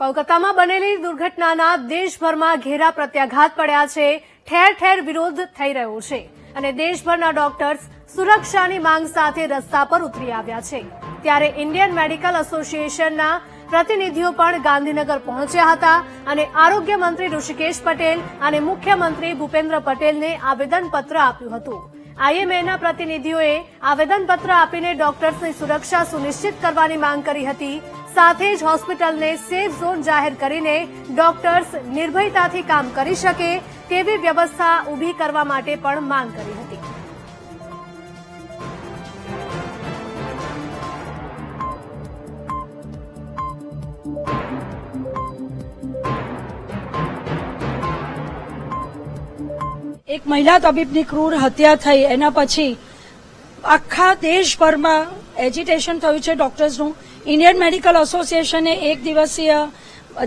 કોલકાતામાં બનેલી દુર્ઘટનાના દેશભરમાં ઘેરા પ્રત્યાઘાત પડ્યા છે. ઠેર ઠેર વિરોધ થઈ રહ્યો છે અને દેશભરના ડોક્ટર્સ સુરક્ષાની માંગ સાથે રસ્તા પર ઉતરી આવ્યા છે. ત્યારે ઇન્ડિયન મેડિકલ એસોસિએશનના પ્રતિનિધિઓ પણ ગાંધીનગર પહોંચ્યા હતા અને આરોગ્ય મંત્રી ઋષિકેશ પટેલ અને મુખ્યમંત્રી ભૂપેન્દ્ર પટેલને આવેદનપત્ર આપ્યું હતું. આઈએમએના પ્રતિનિધિઓએ આવેદનપત્ર આપીને ડોક્ટર્સની સુરક્ષા સુનિશ્ચિત કરવાની માંગ કરી હતી. સાથે જ હોસ્પિટલને સેફ ઝોન જાહેર કરીને ડોક્ટર્સ નિર્ભયતાથી કામ કરી શકે તેવી વ્યવસ્થા ઊભી કરવા માટે પણ માંગ કરી હતી. એક મહિલા તબીબની ક્રૂર હત્યા થઈ. એના પછી આખા દેશભરમાં એજિટેશન થયું છે ડોક્ટર્સનું ઇન્ડિયન મેડિકલ એસોસિએશને એક દિવસીય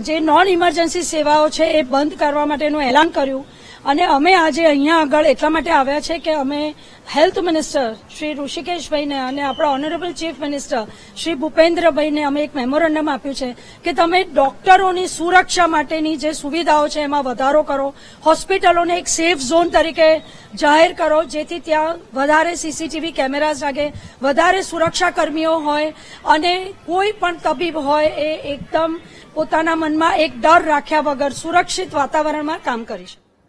જે નોન ઇમરજન્સી સેવાઓ છે એ બંધ કરવા માટેનું એલાન કર્યું. અને અમે આજે અહીંયા આગળ એટલા માટે આવ્યા છે કે અમે હેલ્થ મિનિસ્ટર શ્રી ઋષિકેશભાઈને અને આપણા ઓનરેબલ ચીફ મિનિસ્ટર શ્રી ભૂપેન્દ્રભાઈને અમે એક મેમોરેન્ડમ આપ્યું છે કે તમે ડોક્ટરોની સુરક્ષા માટેની જે સુવિધાઓ છે એમાં વધારો કરો, હોસ્પિટલોને એક સેફ ઝોન તરીકે જાહેર કરો, જેથી ત્યાં વધારે સીસીટીવી કેમેરાઝ લાગે, વધારે સુરક્ષા કર્મીઓ હોય અને કોઈ પણ તબીબ હોય એ એકદમ પોતાના મનમાં એક ડર રાખ્યા વગર સુરક્ષિત વાતાવરણમાં કામ કરી શકે.